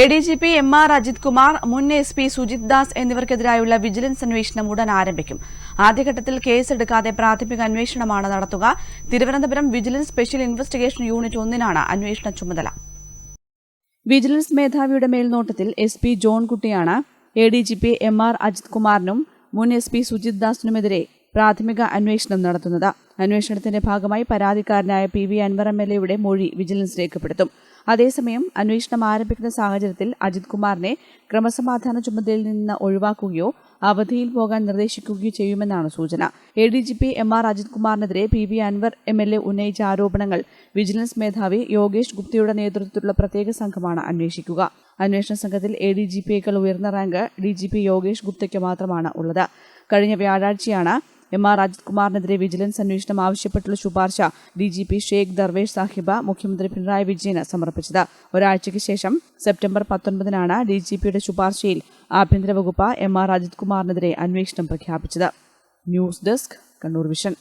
A D G P M R Ajith Kumar മുൻ S P Sujith Das എന്നിവർക്കെതിരായുള്ള vigilance അന്വേഷണം ഉടൻ ആരംഭിക്കും. ആദ്യഘട്ടത്തിൽ കേസെടുക്കാതെ പ്രാഥമിക അന്വേഷണമാണ് നടത്തുക. Thiruvananthapuram vigilance special investigation unit ഒന്നിനാണ് അന്വേഷണ ചുമതല. വിജിലൻസ് മേധാവിയുടെ മേൽനോട്ടത്തിൽ S P ജോൺകുട്ടിയാണ് A D G P M R Ajith കുമാറിനും മുൻ എസ് പി സുജിത് ദാസിനുമെതിരെ പ്രാഥമിക അന്വേഷണം നടത്തുന്നത്. അന്വേഷണത്തിന്റെ ഭാഗമായി പരാതിക്കാരനായ P V Anvar M L എയുടെ മൊഴി വിജിലൻസ് രേഖപ്പെടുത്തും. അതേസമയം അന്വേഷണം ആരംഭിക്കുന്ന സാഹചര്യത്തിൽ അജിത് കുമാറിനെ ക്രമസമാധാന ചുമതലയിൽ നിന്ന് ഒഴിവാക്കുകയോ അവധിയിൽ പോകാൻ നിർദ്ദേശിക്കുകയോ ചെയ്യുമെന്നാണ് സൂചന. A D G P M R Ajith കുമാറിനെതിരെ P V Anvar M L A ഉന്നയിച്ച ആരോപണങ്ങൾ വിജിലൻസ് മേധാവി യോഗേഷ് ഗുപ്തയുടെ നേതൃത്വത്തിലുള്ള പ്രത്യേക സംഘമാണ് അന്വേഷിക്കുക. അന്വേഷണ സംഘത്തിൽ എ ഡി ജി പിയേക്കാൾ ഉയർന്ന rank D G P Yogesh ഗുപ്തയ്ക്ക് മാത്രമാണ് ഉള്ളത്. കഴിഞ്ഞ വ്യാഴാഴ്ചയാണ് എം ആർ അജിത് കുമാറിനെതിരെ വിജിലൻസ് അന്വേഷണം ആവശ്യപ്പെട്ടുള്ള ശുപാർശ D G P Sheikh Darvesh Sahib മുഖ്യമന്ത്രി പിണറായി വിജയന് സമർപ്പിച്ചത്. ഒരാഴ്ചയ്ക്ക് ശേഷം സെപ്റ്റംബർ പത്തൊൻപതിനാണ് ഡി ജി പിയുടെ ശുപാർശയിൽ ആഭ്യന്തര വകുപ്പ് എം ആർ അജിത് കുമാറിനെതിരെ അന്വേഷണം പ്രഖ്യാപിച്ചത്. News desk Kannur Vision.